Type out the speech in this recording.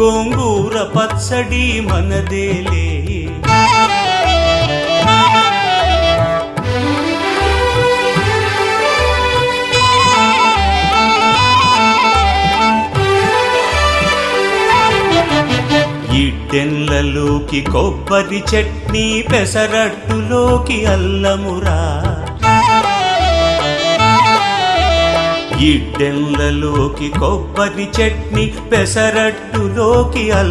గోంగూర పచ్చడి మనదేలే. ఇడ్డెన్లలోకి కొబ్బరి చట్నీ పెసరట్టులోకి అల్లమురా. ఇడ్డెన్లలోకి కొబ్బరి చట్నీ పెసరట్టులోకి అల్ల